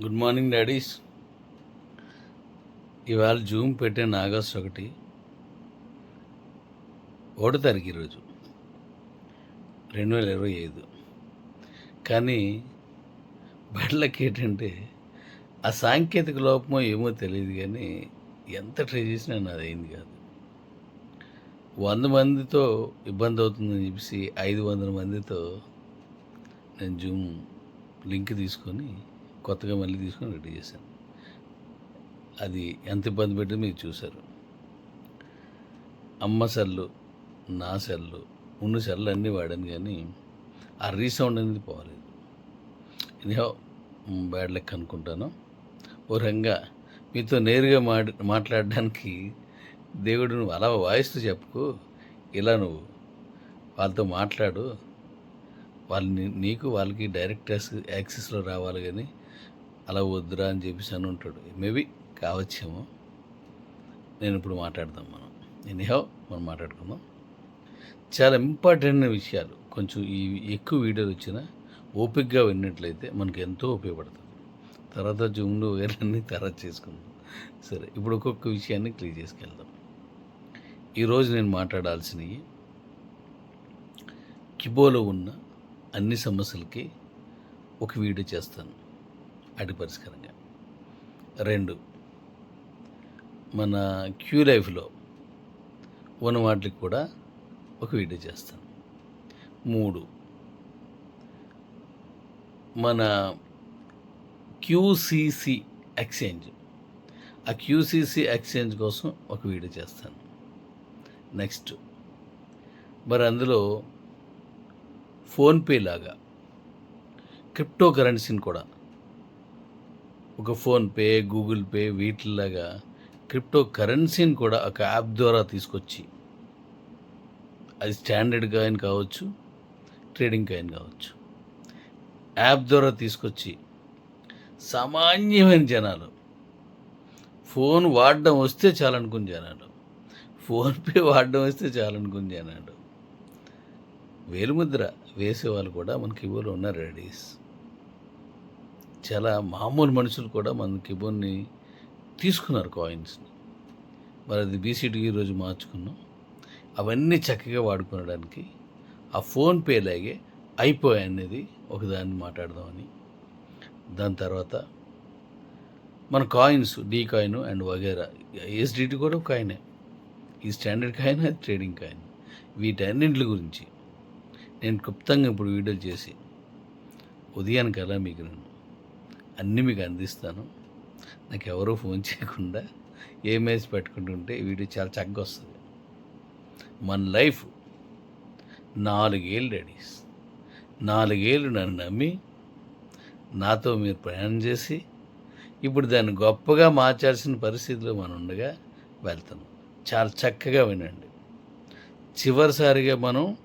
Good morning daddies. ఇవాళ zoom పెట్టాను August ఒకటి. ఒకటో తారీఖు ఈరోజు. రెండు వేల ఇరవై ఐదు. కానీ బళ్ళకి ఏంటంటే ఆ సాంకేతిక లోపమో ఏమో తెలియదు కానీ ఎంత ట్రై చేసినా నాది అయింది కాదు. వంద మందితో ఇబ్బంది అవుతుందని చెప్పేసి ఐదు వందల మందితో నేను జూమ్ లింక్ తీసుకొని కొత్తగా మళ్ళీ తీసుకొని రెడీ చేశాను. అది ఎంత ఇబ్బంది పెట్టిందో మీరు చూశారు. అమ్మ సెల్లు నా సెల్లు ఉన్న సెల్లు అన్నీ వాడాను కానీ ఆ రీసౌండ్ అనేది పోలేదు. ఇదిహో బ్యాడ్ లెక్క అనుకుంటాను. ఓ రంగా మీతో నేరుగా మాట్ మాట్లాడడానికి దేవుడు నువ్వు అలా వాయిస్తూ చెప్పుకో. ఇలా నువ్వు వాళ్ళతో మాట్లాడు. వాళ్ళని నీకు వాళ్ళకి డైరెక్ట్ యాక్సెస్లో రావాలి కానీ అలా వద్దురా అని చెప్పేసి అని ఉంటాడు. మేబీ కావచ్చేమో. నేను ఇప్పుడు మాట్లాడదాం మనం. ఎనీహౌ మనం మాట్లాడుకుందాం. చాలా ఇంపార్టెంట్ విషయాలు. కొంచెం ఈ ఎక్కువ వీడియోలు వచ్చినా ఓపిక్గా విన్నట్లయితే మనకు ఎంతో ఉపయోగపడుతుంది. తర్వాత జూమ్లో వేరన్నీ తర్వాత చేసుకుందాం. సరే ఇప్పుడు ఒక్కొక్క విషయాన్ని క్లియర్ చేసుకెళ్దాం. ఈరోజు నేను మాట్లాడాల్సినవి కిబోలో ఉన్న అన్ని సమస్యలకి ఒక వీడియో చేస్తాను. అటు పరిష్కారంగా. రెండు మన క్యూ లైఫ్లో ఉన్న వాటికి కూడా ఒక వీడియో చేస్తాను. మూడు మన క్యూసీసీ ఎక్స్చేంజ్ ఆ క్యూసీసీ ఎక్స్చేంజ్ కోసం ఒక వీడియో చేస్తాను. నెక్స్ట్ మరి అందులో ఫోన్పే లాగా క్రిప్టో కరెన్సీని కూడా ఒక ఫోన్పే గూగుల్ పే వీటిలాగా క్రిప్టో కరెన్సీని కూడా ఒక యాప్ ద్వారా తీసుకొచ్చి అది స్టాండర్డ్ కాయిన్ కావచ్చు ట్రేడింగ్ కాయిన్ కావచ్చు యాప్ ద్వారా తీసుకొచ్చి సామాన్యమైన జనాలు ఫోన్ వాడడం వస్తే చాలనుకుని జనాడు ఫోన్పే వాడడం వస్తే చాలనుకుని జనాడు వేలుముద్ర వేసేవాళ్ళు కూడా మనకి కిబోర్లో ఉన్నారు రెడీస్ చాలా మామూలు మనుషులు కూడా మన కిబోర్డ్ని తీసుకున్నారు కాయిన్స్ని మరి అది బీసీడీకి ఈరోజు మార్చుకున్నాం. అవన్నీ చక్కగా వాడుకోవడానికి ఆ ఫోన్పే లాగే అయిపోయాయి అనేది ఒకదాన్ని మాట్లాడదామని. దాని తర్వాత మన కాయిన్స్ డీ కాయిన్ అండ్ వగేరా ఎస్డిటి కూడా కాయినే ఈ స్టాండర్డ్ కాయిన్ అది ట్రేడింగ్ కాయిన్ వీటన్నింటి గురించి నేను క్లుప్తంగా ఇప్పుడు వీడియోలు చేసి ఉదయానికి అలా మీకు నేను అన్నీ మీకు అందిస్తాను. నాకు ఎవరూ ఫోన్ చేయకుండా ఏ పెట్టుకుంటుంటే వీడియో చాలా చక్కగా వస్తుంది మన లైఫ్ నాలుగేళ్ళు డాడీస్ నాలుగేళ్ళు నన్ను నమ్మి నాతో మీరు ప్రయాణం చేసి ఇప్పుడు దాన్ని గొప్పగా మార్చాల్సిన పరిస్థితిలో మనం ఉండగా వెళ్తాం. చాలా చక్కగా వినండి. చివరిసారిగా మనం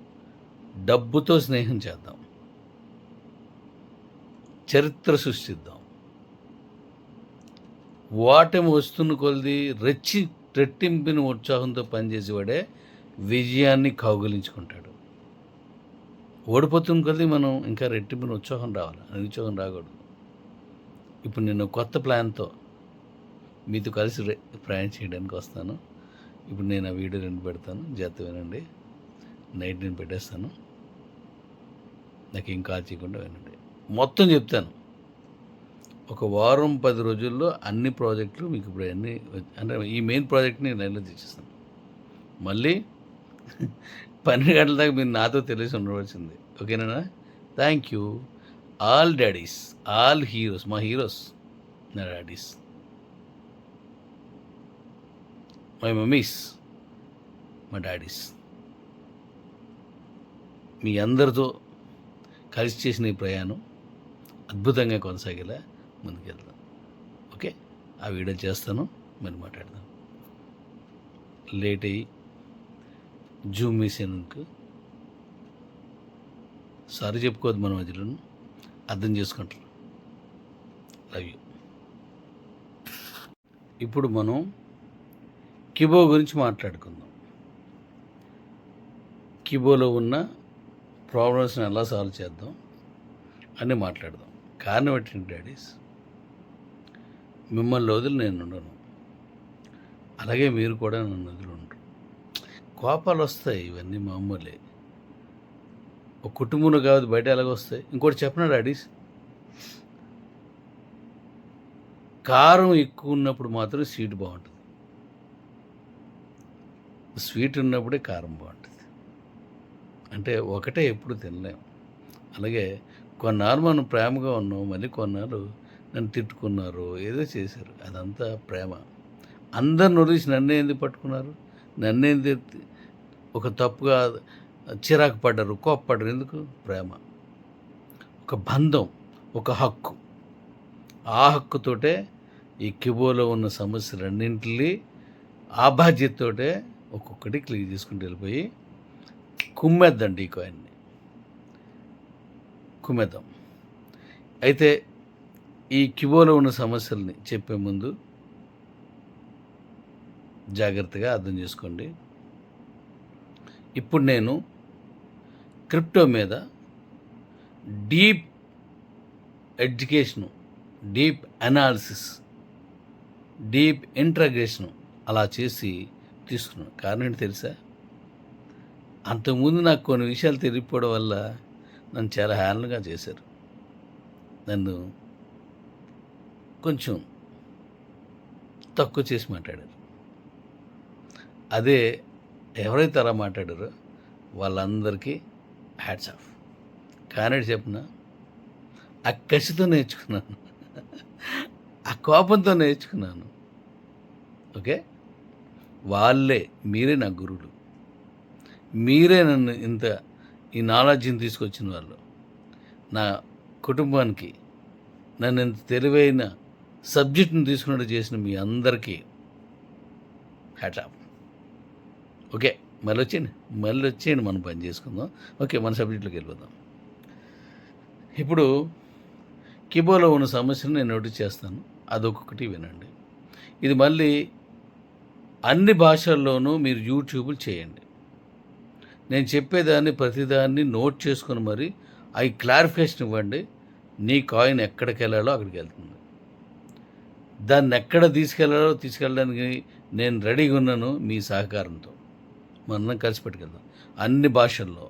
డబ్బుతో స్నేహం చేద్దాం. చరిత్ర సృష్టిద్దాం. ఓటమి వస్తున్న కొలది రెచ్చి రెట్టింపిన ఉత్సాహంతో పనిచేసేవాడే విజయాన్ని కౌగులించుకుంటాడు. ఓడిపోతున్న కొలిది మనం ఇంకా రెట్టింపిన ఉత్సాహం రావాలి నిరుత్సాహం రాకూడదు. ఇప్పుడు నేను కొత్త ప్లాన్తో మీతో కలిసి ప్రయాణం చేయడానికి వస్తాను. ఇప్పుడు నేను ఆ వీడియో రెండు పెడతాను జాగ్రత్త వినండి. నైట్ నేను పెట్టేస్తాను. నాకు ఏం కాల్ చేయకుండా వినండి. మొత్తం చెప్తాను. ఒక వారం పది రోజుల్లో అన్ని ప్రాజెక్టులు మీకు ఇప్పుడు అన్ని అంటే ఈ మెయిన్ ప్రాజెక్ట్ని నేను తెచ్చిస్తాను మళ్ళీ పన్నెండు గంటల దాకా మీరు నాతో తెలిసి ఉండవలసింది. ఓకేనా? Thank you all daddies all heroes మా హీరోస్ నా డాడీస్ మై మమ్మీస్ మా డాడీస్ మీ అందరితో కలిసి చేసిన ఈ ప్రయాణం అద్భుతంగా కొనసాగేలా ముందుకెళ్దాం. ఓకే? ఆ వీడియో చేస్తాను మరి మాట్లాడదాం. లేట్ అయ్యి జూమ్ మిషన్కు సారీ చెప్పుకోవద్దు మన మధ్యలో అర్థం చేసుకుంటారు లవ్ యూ ఇప్పుడు మనం కిబో గురించి మాట్లాడుకుందాం. కిబోలో ఉన్న ప్రాబ్లమ్స్ని ఎలా సాల్వ్ చేద్దాం అని మాట్లాడదాం. కారణం ఏంటంటే డాడీస్? మిమ్మల్ని వదిలి నేను ఉండను. అలాగే మీరు కూడా నన్ను వదిలి ఉండరు. కోపాలు వస్తాయి ఇవన్నీ మామూలే. ఒక కుటుంబంలో కాదు బయట ఎలాగ వస్తాయి. ఇంకోటి చెప్పినాడు అడీస్ కారం ఎక్కువ ఉన్నప్పుడు మాత్రం స్వీట్ బాగుంటుంది. స్వీట్ ఉన్నప్పుడే కారం బాగుంటుంది. అంటే ఒకటే ఎప్పుడు తినలేం. అలాగే కొన్నాళ్ళు మనం ప్రేమగా ఉన్నాం మళ్ళీ కొన్నాళ్ళు నన్ను తిట్టుకున్నారు ఏదో చేశారు. అదంతా ప్రేమ. అందరిని నొరిసి నన్నే ఎందుకు పట్టుకున్నారు? నన్నే ఎందుకు ఒక తప్పుగా చిరాకు పడ్డారు కోప్పడ్డారు ఎందుకు? ప్రేమ. ఒక బంధం ఒక హక్కు. ఆ హక్కుతోటే ఈ కిబోలో ఉన్న సమస్యలన్నింటినీ ఆ బాధ్యతతోటే ఒక్కొక్కటి క్లియర్ చేసుకుంటూ వెళ్ళిపోయి కుమ్మేద్దండి ఈ కాయిన్ని. కుమ్మేద్దాం. అయితే ఈ కిబోలో ఉన్న సమస్యల్ని చెప్పే ముందు జాగ్రత్తగా అర్థం చేసుకోండి. ఇప్పుడు నేను క్రిప్టో మీద deep education deep analysis deep integration అలా చేసి తీసుకున్నాను. కారణం ఏంటి తెలుసా? అంతకుముందు నాకు కొన్ని విషయాలు తెలియకపోవడం వల్ల నన్ను చాలా హ్యాండ్గా చేశారు. నన్ను కొంచెం తక్కువ చేసి మాట్లాడారు. అదే ఎవరైతే అలా మాట్లాడారో వాళ్ళందరికీ హ్యాట్స్ ఆఫ్ కానీ చెప్పిన? ఆ కసితో నేర్చుకున్నాను. ఆ కోపంతో నేర్చుకున్నాను. ఓకే? వాళ్ళే మీరే నా గురువులు. మీరే నన్ను ఇంత ఈ నాలెడ్జ్ని తీసుకొచ్చిన వాళ్ళు. నా కుటుంబానికి నన్ను ఇంత తెలివైన సబ్జెక్ట్ని తీసుకున్నట్టు చేసిన మీ అందరికీ హ్యాటాప్ ఓకే మళ్ళీ వచ్చేయండి మళ్ళీ వచ్చేయండి మనం పని చేసుకుందాం. ఓకే మన సబ్జెక్టులోకి వెళ్ళిపోదాం. ఇప్పుడు కిబోలో ఉన్న సమస్యను నేను నోటీస్ చేస్తాను. అదొకటి వినండి. ఇది మళ్ళీ అన్ని భాషల్లోనూ మీరు యూట్యూబ్లు చేయండి. నేను చెప్పేదాన్ని ప్రతిదాన్ని నోట్ చేసుకుని మరి అవి క్లారిఫికేషన్ ఇవ్వండి. నీ కాయిన్ ఎక్కడికి వెళ్ళాలో అక్కడికి వెళ్తుంది. దాన్ని ఎక్కడ తీసుకెళ్ళాలో తీసుకెళ్ళడానికి నేను రెడీగా ఉన్నాను మీ సహకారంతో. మనం కలిసి పెట్టుకెళ్దాం. అన్ని భాషల్లో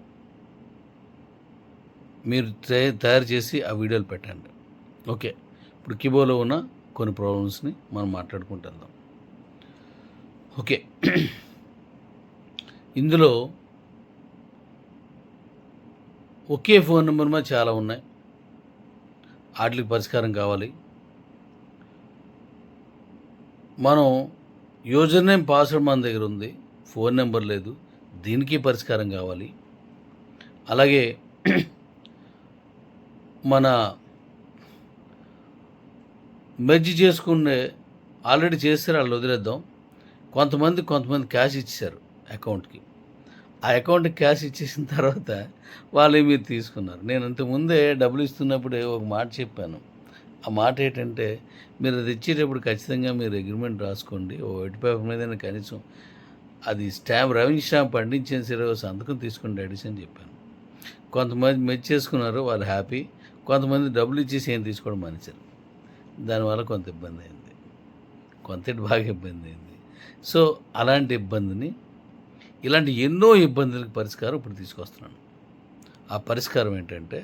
మీరు తయ- తయారు చేసి ఆ వీడియోలు పెట్టండి. ఓకే. ఇప్పుడు కిబోలో ఉన్న కొన్ని ప్రాబ్లమ్స్ని మనం మాట్లాడుకుంటూ వెళ్దాం. ఓకే. ఇందులో ఒకే ఫోన్ నెంబర్ మీద చాలా ఉన్నాయి. వాటికి పరిష్కారం కావాలి. మనం యూజర్ నేమ్ పాస్వర్డ్ మన దగ్గర ఉంది. ఫోన్ నెంబర్ లేదు. దీనికి పరిష్కారం కావాలి. అలాగే మన మెర్జ్ చేసుకునే ఆల్రెడీ చేస్తారు వాళ్ళు వదిలేద్దాం. కొంతమంది కొంతమంది క్యాష్ ఇచ్చారు అకౌంట్కి ఆ అకౌంట్కి క్యాష్ ఇచ్చేసిన తర్వాత వాళ్ళు మీరు తీసుకున్నారు. నేను అంతకుముందే డబ్బులు ఇస్తున్నప్పుడే ఒక మాట చెప్పాను. ఆ మాట ఏంటంటే మీరు అది ఇచ్చేటప్పుడు ఖచ్చితంగా మీరు అగ్రిమెంట్ రాసుకోండి. ఓ వైట్ పేపర్ మీదైనా కనీసం అది స్టాంప్ రెవెన్యూ స్టాంప్ పండించిన సరే సంతకం తీసుకోండి అడిసి అని చెప్పాను. కొంతమంది మెచ్చేసుకున్నారు వాళ్ళు హ్యాపీ. కొంతమంది డబ్బులు ఇచ్చేసి ఏం తీసుకోవడం మానేశారు. దానివల్ల కొంత ఇబ్బంది అయింది. కొంత బాగా ఇబ్బంది అయింది. సో అలాంటి ఇబ్బందిని ఇలాంటి ఎన్నో ఇబ్బందులకు పరిష్కారం ఇప్పుడు తీసుకొస్తున్నాను. ఆ పరిష్కారం ఏంటంటే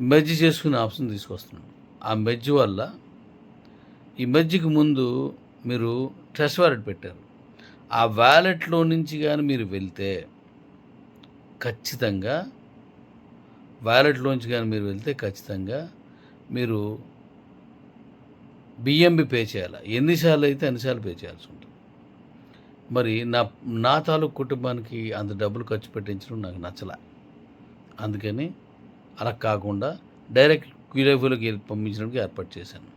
మెర్జ్ చేసుకునే ఆప్షన్ తీసుకొస్తున్నాం. ఆ మెర్జ్ వల్ల ఈ మెర్జ్కి ముందు మీరు ట్రెస్ వాలెట్ పెట్టారు. ఆ వ్యాలెట్లో నుంచి కానీ మీరు వెళ్తే ఖచ్చితంగా వ్యాలెట్లోంచి కానీ మీరు వెళ్తే ఖచ్చితంగా మీరు బిఎంబి పే చేయాలి? ఎన్నిసార్లు అయితే అన్నిసార్లు పే చేయాల్సి ఉంటుంది. మరి నా నా తాలూకు కుటుంబానికి అంత డబ్బులు ఖర్చు పెట్టించడం నాకు నచ్చలే. అందుకని అలా కాకుండా డైరెక్ట్ క్యూరేఫ్లోకి పంపించడానికి ఏర్పాటు చేశాను.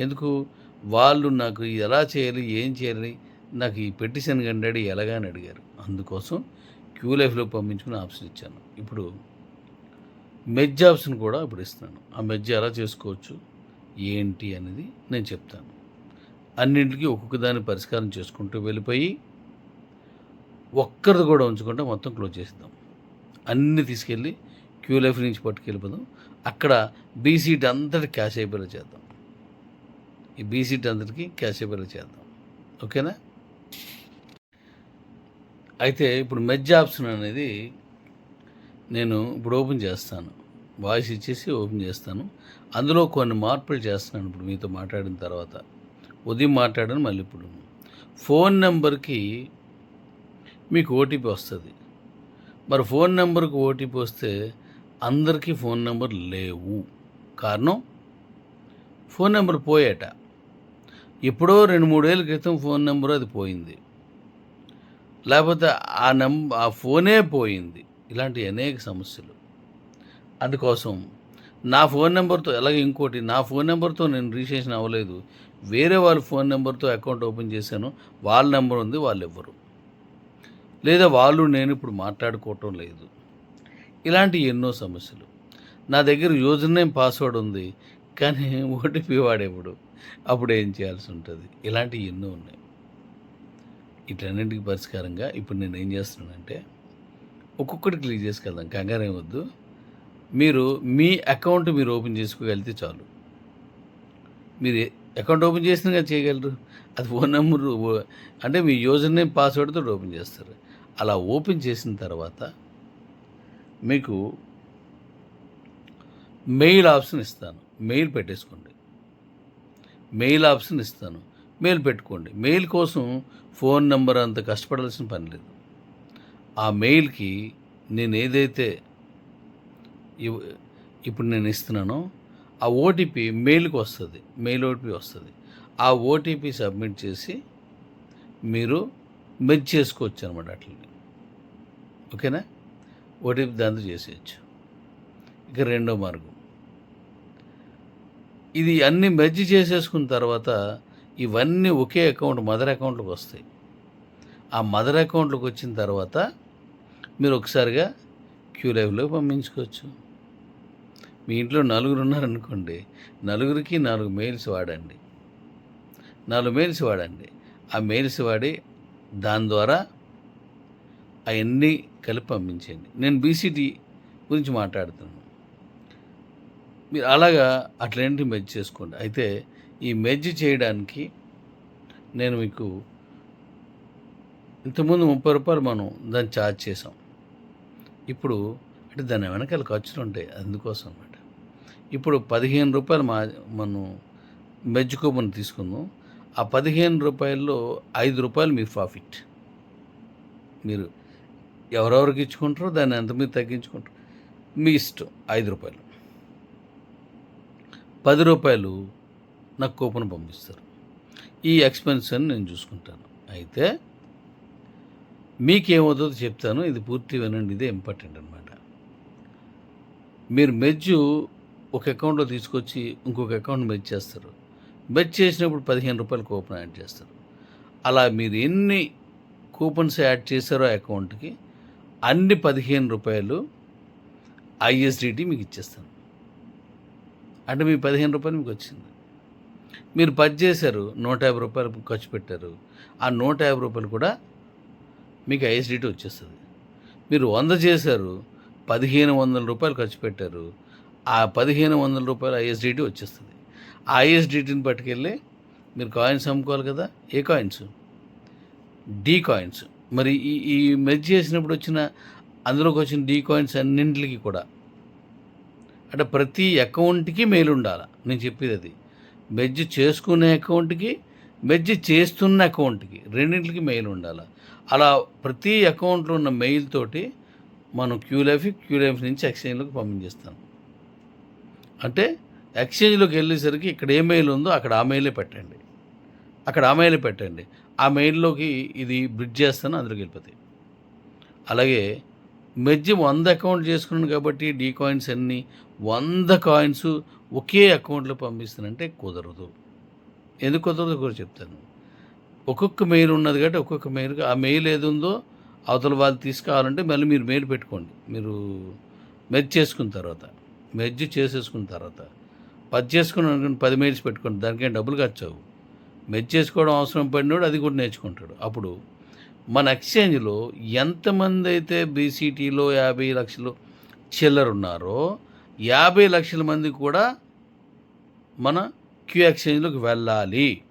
ఎందుకు? వాళ్ళు నాకు ఎలా చేయాలి ఏం చేయాలి నాకు ఈ పెటిషన్ కండి ఎలాగా అని అడిగారు. అందుకోసం క్యూ లైఫ్లో పంపించుకుని ఆప్షన్ ఇచ్చాను. ఇప్పుడు మెజ్ ఆప్షన్ కూడా ఇప్పుడు ఇస్తున్నాను. ఆ మెజ్ ఎలా చేసుకోవచ్చు ఏంటి అనేది నేను చెప్తాను. అన్నింటికి ఒక్కొక్క దాన్ని పరిష్కారం చేసుకుంటూ వెళ్ళిపోయి ఒక్కరిది కూడా ఉంచకుండా మొత్తం క్లోజ్ చేసిద్దాం. అన్నీ తీసుకెళ్ళి క్యూ లైఫ్ నుంచి పట్టుకెళ్ళిపోదాం. అక్కడ బీసీట్ అంతటి క్యాష్ అయిపోయేలా చేద్దాం. ఈ బీసీట్ అందరికీ అయిపోయేలా చేద్దాం. ఓకేనా? అయితే ఇప్పుడు మెజ్ ఆప్షన్ అనేది నేను ఇప్పుడు ఓపెన్ చేస్తాను. వాయిస్ ఇచ్చేసి ఓపెన్ చేస్తాను. అందులో కొన్ని మార్పులు చేస్తున్నాను ఇప్పుడు మీతో మాట్లాడిన తర్వాత. ఉదయం మాట్లాడాను మళ్ళీ ఇప్పుడు. ఫోన్ నెంబర్కి మీకు ఓటీపీ వస్తుంది. మరి ఫోన్ నెంబర్కి ఓటీపీ వస్తే అందరికీ ఫోన్ నెంబర్ లేవు. కారణం? ఫోన్ నెంబర్ పోయేట. ఎప్పుడో రెండు మూడేళ్ళ క్రితం ఫోన్ నెంబర్ అది పోయింది. లేకపోతే ఆ నెంబర్ ఆ ఫోనే పోయింది. ఇలాంటి అనేక సమస్యలు. అందుకోసం నా ఫోన్ నెంబర్తో అలాగే ఇంకోటి నా ఫోన్ నెంబర్తో నేను రీచేషన్ అవ్వలేదు. వేరే వాళ్ళ ఫోన్ నెంబర్తో అకౌంట్ ఓపెన్ చేశాను. వాళ్ళ నెంబర్ ఉంది వాళ్ళు ఎవ్వరు లేదా వాళ్ళు నేను ఇప్పుడు మాట్లాడుకోవటం లేదు. ఇలాంటి ఎన్నో సమస్యలు. నా దగ్గర యూజర్ నేమ్ పాస్వర్డ్ ఉంది కానీ ఓటీపీ వాడేప్పుడు అప్పుడు ఏం చేయాల్సి ఉంటుంది? ఇలాంటివి ఎన్నో ఉన్నాయి. వీటన్నింటికి పరిష్కారంగా ఇప్పుడు నేను ఏం చేస్తున్నానంటే ఒక్కొక్కటి క్లిక్ చేసుకెళ్దాం. కంగారు ఏమొద్దు మీరు మీ అకౌంట్ మీరు ఓపెన్ చేసుకోగలిగితే చాలు. మీరు అకౌంట్ ఓపెన్ చేసినా చేయగలరు? అది ఫోన్ నెంబర్ అంటే మీ యూజర్ నేమ్ పాస్వర్డ్తో ఓపెన్ చేస్తారు. అలా ఓపెన్ చేసిన తర్వాత మీకు మెయిల్ ఆప్షన్ ఇస్తాను. మెయిల్ పెట్టేసుకోండి. మెయిల్ ఆప్షన్ ఇస్తాను. మెయిల్ పెట్టుకోండి. మెయిల్ కోసం ఫోన్ నెంబర్ అంత కష్టపడాల్సిన పని లేదు. ఆ మెయిల్కి నేను ఏదైతే ఇవ్- ఇప్పుడు నేను ఇస్తున్నానో ఆ ఓటీపీ మెయిల్కి వస్తుంది. మెయిల్ ఓటీపీ వస్తుంది. ఆ ఓటీపీ సబ్మిట్ చేసి మీరు మెచ్ చేసుకోవచ్చు అనమాట అట్లని. ఓకేనా? ఓటీపీ దాంతో చేసేయచ్చు. ఇక రెండో మార్గం. ఇది అన్ని మెర్జ్ చేసేసుకున్న తర్వాత ఇవన్నీ ఒకే అకౌంట్ మదర్ అకౌంట్లోకి వస్తాయి. ఆ మదర్ అకౌంట్లోకి వచ్చిన తర్వాత మీరు ఒకసారిగా క్యూ లైవ్లో పంపించుకోవచ్చు. మీ ఇంట్లో నలుగురు ఉన్నారనుకోండి నలుగురికి నాలుగు మెయిల్స్ వాడండి. నాలుగు మెయిల్స్ వాడండి. ఆ మెయిల్స్ వాడి దాని ద్వారా అవన్నీ కలిపి పంపించండి నేను బీసీటీ గురించి మాట్లాడుతున్నాను. మీరు అలాగా అట్లాంటి మెజ్ చేసుకోండి. అయితే ఈ మెజ్ చేయడానికి నేను మీకు ఇంతకుముందు ముప్పై రూపాయలు మనం దాన్ని ఛార్జ్ చేసాం ఇప్పుడు అంటే దాని వెనకాల ఖర్చులు ఉంటాయి. అందుకోసం అనమాట ఇప్పుడు పదిహేను రూపాయలు మా మనం మెజ్ కూపన్ తీసుకుందాం. ఆ పదిహేను రూపాయల్లో ఐదు రూపాయలు మీ ప్రాఫిట్. మీరు ఎవరెవరికి ఇచ్చుకుంటారో దాన్ని ఎంత మీరు తగ్గించుకుంటారు. మీ ఇష్టం ఐదు రూపాయలు. పది రూపాయలు నాకు కూపన్ పంపిస్తారు. ఈ ఎక్స్పెన్స్ అని నేను చూసుకుంటాను. అయితే మీకేమవుతుందో చెప్తాను. ఇది పూర్తి వినండి. ఇదే ఇంపార్టెంట్ అనమాట మీరు మెజ్జు ఒక అకౌంట్లో తీసుకొచ్చి ఇంకొక అకౌంట్ మెజ్ చేస్తారు. మెజ్ చేసినప్పుడు పదిహేను రూపాయలు కూపన్ యాడ్ చేస్తారు. అలా మీరు ఎన్ని కూపన్స్ యాడ్ చేశారో అకౌంట్కి అన్ని పదిహేను రూపాయలు ఐఎస్డిటి మీకు ఇచ్చేస్తాను. అంటే మీ పదిహేను రూపాయలు మీకు వచ్చింది. మీరు పది చేశారు నూట యాభై రూపాయలు ఖర్చు పెట్టారు. ఆ నూట యాభై రూపాయలు కూడా మీకు ఐఎస్డిటీ వచ్చేస్తుంది. మీరు వంద చేశారు పదిహేను వందల రూపాయలు ఖర్చు పెట్టారు. ఆ పదిహేను వందల రూపాయలు ఐఎస్డిటీ వచ్చేస్తుంది. ఆ ఐఎస్డిటీని పట్టుకెళ్ళి మీరు కాయిన్స్ అమ్ముకోవాలి కదా ఏ కాయిన్స్? D coins. మరి ఈ ఈ మెర్జ్ చేసినప్పుడు వచ్చిన అందులోకి వచ్చిన డీ కాయిన్స్ అన్నింటికి కూడా అంటే ప్రతి అకౌంట్కి మెయిల్ ఉండాలి? నేను చెప్పేది అది. మెర్జ్ చేసుకునే అకౌంట్కి మెర్జ్ చేస్తున్న అకౌంట్కి రెండింటికి మెయిల్ ఉండాలి? అలా ప్రతి అకౌంట్లో ఉన్న మెయిల్ తోటి మనం క్యూలైఫ్ క్యూలైఫ్ నుంచి ఎక్స్చేంజ్లోకి పంపించేస్తాం. అంటే ఎక్స్చేంజ్లోకి వెళ్ళేసరికి ఇక్కడ ఏ మెయిల్ ఉందో అక్కడ ఆ మెయిలే పెట్టండి. అక్కడ ఆ మెయిలే పెట్టండి. ఆ మెయిల్లోకి ఇది బ్రిడ్జ్ చేస్తాను అందులోకి వెళ్ళిపోతాయి. అలాగే మెజ్జి వంద అకౌంట్ చేసుకున్నాను కాబట్టి డీ కాయిన్స్ అన్నీ వంద కాయిన్స్ ఒకే అకౌంట్లో పంపిస్తానంటే కుదరదు. ఎందుకు కుదరదు కూడా చెప్తాను. ఒక్కొక్క మెయిల్ ఉన్నది కాబట్టి ఒక్కొక్క మెయిల్ ఆ మెయిల్ ఏది ఉందో అవతల వాళ్ళు తీసుకోవాలంటే మళ్ళీ మీరు మెయిల్ పెట్టుకోండి. మీరు మెజ్ చేసుకున్న తర్వాత మెర్జ్ చేసేసుకున్న తర్వాత పది చేసుకుని అనుకుని పది మెయిల్స్ పెట్టుకోండి దానికేం డబ్బులు ఖర్చు మెచ్చేసుకోవడం అవసరం పడినాడు అది కూడా నేర్చుకుంటాడు. అప్పుడు మన ఎక్స్చేంజ్లో ఎంతమంది అయితే బీసీటీలో యాభై లక్షలు చిల్లర ఉన్నారో యాభై లక్షల మంది కూడా మన క్యూ ఎక్స్చేంజ్లోకి వెళ్ళాలి.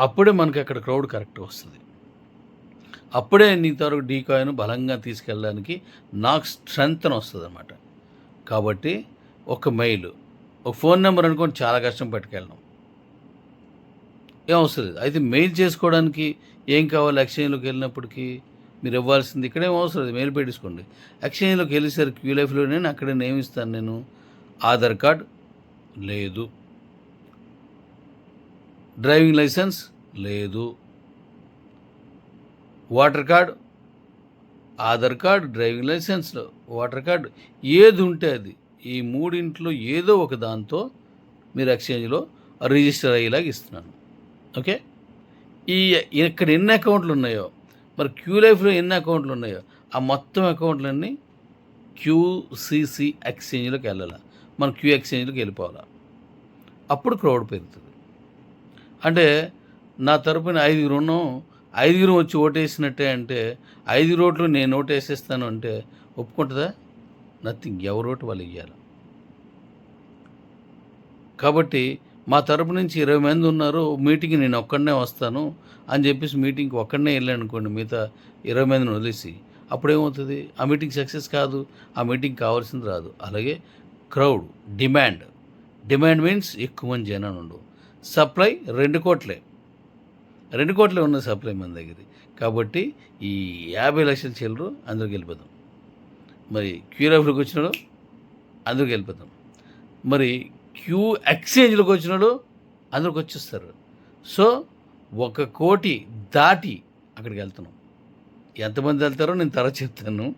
అప్పుడే మనకి అక్కడ క్రౌడ్ కరెక్ట్ వస్తుంది. అప్పుడే నీ తరకు బలంగా తీసుకెళ్ళడానికి నాకు స్ట్రెంగ్త్ వస్తుంది అనమాట కాబట్టి ఒక మెయిల్ ఒక ఫోన్ నెంబర్ అనుకోండి చాలా కష్టం పట్టుకెళ్ళడం. ఏం అవసరం లేదు. అయితే మెయిల్ చేసుకోవడానికి ఏం కావాలి? ఎక్స్చేంజ్లోకి వెళ్ళినప్పటికీ మీరు ఇవ్వాల్సింది ఇక్కడేం అవసరం లేదు. మెయిల్ పెట్టించుకోండి ఎక్స్చేంజ్లోకి వెళ్ళేసరికి క్యూ లైఫ్లో నేను అక్కడే నేమ్ ఇస్తాను. నేను ఆధార్ కార్డ్ లేదు. డ్రైవింగ్ లైసెన్స్ లేదు. Voter card Aadhaar card driving licence voter card ఏది ఉంటే అది. ఈ మూడింట్లో ఏదో ఒక దాంతో మీరు ఎక్స్చేంజ్లో రిజిస్టర్ అయ్యేలాగా ఇస్తున్నాను. ఓకే? ఈ ఇక్కడ ఎన్ని అకౌంట్లు ఉన్నాయో మరి క్యూ లైఫ్లో ఎన్ని అకౌంట్లు ఉన్నాయో ఆ మొత్తం అకౌంట్లన్నీ క్యూసీసీ ఎక్స్చేంజ్లోకి వెళ్ళాలి? మనం క్యూ ఎక్స్చేంజ్లోకి వెళ్ళిపోవాలి? అప్పుడు క్రౌడ్ పెరుగుతుంది. అంటే నా తరపున ఐదుగురు ఉన్నాం ఐదుగురు వచ్చి ఓటేసినట్టే అంటే ఐదు రోడ్లు నేను ఓటేసేస్తాను అంటే ఒప్పుకుంటుందా? నథింగ్. ఎవరు ఓటు వాళ్ళు ఇవ్వాలి కాబట్టి మా తరపు నుంచి ఇరవై మంది ఉన్నారు మీటింగ్కి నేను ఒక్కడనే వస్తాను అని చెప్పేసి మీటింగ్కి ఒక్కడనే వెళ్ళాను అనుకోండి మిగతా ఇరవై మందిని వదిలేసి. అప్పుడేమవుతుంది? ఆ మీటింగ్ సక్సెస్ కాదు ఆ మీటింగ్ కావాల్సింది రాదు. అలాగే క్రౌడ్ డిమాండ్. డిమాండ్ మీన్స్ ఎక్కువ మంది జనాలు ఉండవు. సప్లై రెండు కోట్లే. రెండు కోట్లే ఉన్న సప్లై మన దగ్గర. కాబట్టి ఈ యాభై లక్షల చిల్లరు అందరికి వెళ్ళిపోతాం. మరి క్యూరాఫ్లోకి వచ్చినాడు అందరికి వెళ్ళిపోతాం. మరి క్యూ ఎక్స్చేంజ్లోకి వచ్చినాడు అందరికి వచ్చేస్తారు. సో ఒక కోటి దాటి అక్కడికి వెళ్తున్నాం. ఎంతమంది వెళ్తారో నేను తర్వాత చెప్తాను.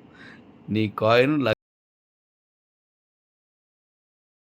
నీ కాయిన్